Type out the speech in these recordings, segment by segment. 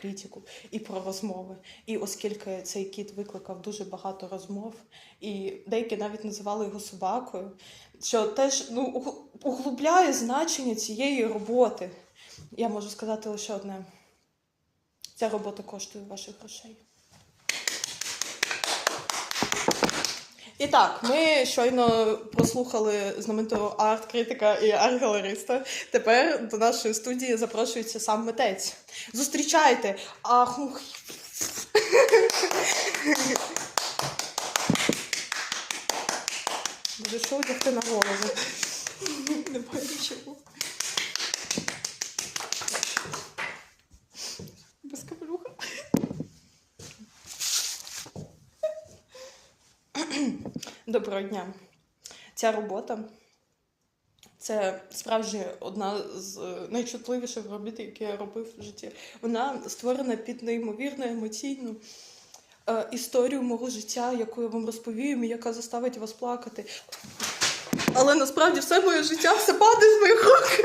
критику, і про розмови. І оскільки цей кіт викликав дуже багато розмов, і деякі навіть називали його собакою, що теж ну, углубляє значення цієї роботи. Я можу сказати лише одне: ця робота коштує ваших грошей. І так, ми щойно прослухали знаменитого арт-критика і арт-галериста. Тепер до нашої студії запрошується сам митець. Зустрічайте! Ахух! Дуже що одягти на голову? Доброго дня. Ця робота це справді одна з е, найчутливіших робіт, які я робив в житті. Вона створена під неймовірно емоційну е, історію мого життя, яку я вам розповім, і яка заставить вас плакати. Але насправді все моє життя все падає з моїх рук.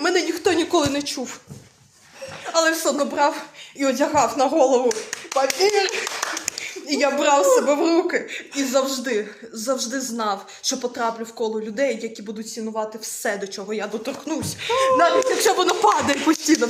Мене ніхто ніколи не чув. Але все одно брав і одягав на голову папір. І я брав себе в руки і завжди, завжди знав, що потраплю в коло людей, які будуть цінувати все, до чого я доторкнусь, навіть якщо воно падає постійно.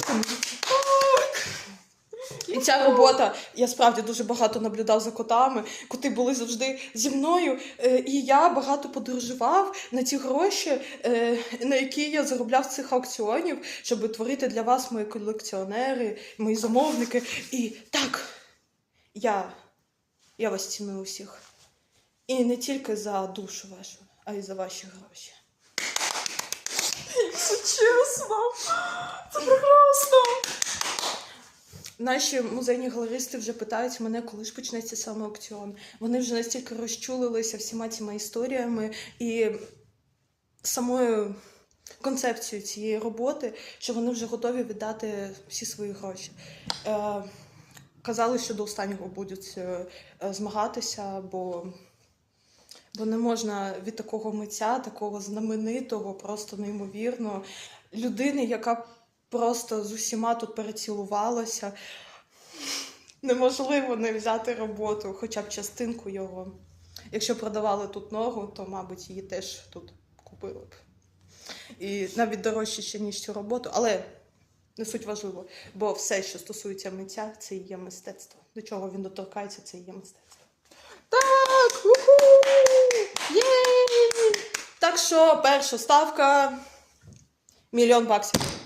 І ця робота, я справді дуже багато наблюдав за котами. Коти були завжди зі мною. е, І я багато подорожував на ті гроші, е, на які я заробляв цих аукціонів, щоб творити для вас мої колекціонери, мої замовники. І так, я, я вас ціную усіх. І не тільки за душу вашу, а й за ваші гроші. Це чесно. Це прекрасно. Наші музейні галеристи вже питають мене, коли ж почнеться саме аукціон. Вони вже настільки розчулилися всіма цими історіями і самою концепцією цієї роботи, що вони вже готові віддати всі свої гроші. Е, казали, що до останнього будуть е, е, змагатися, бо, бо не можна від такого митця, такого знаменитого, просто неймовірно, людини, яка просто з усіма тут перецілувалася. Неможливо не взяти роботу, хоча б частинку його. Якщо продавали тут ногу, то, мабуть, її теж тут купили б. І навіть дорожче ніж цю роботу, але не суть важливо, бо все, що стосується митця, це і є мистецтво. До чого він доторкається, це і є мистецтво. Так, Є! Єй! Так що перша ставка мільйон баксів.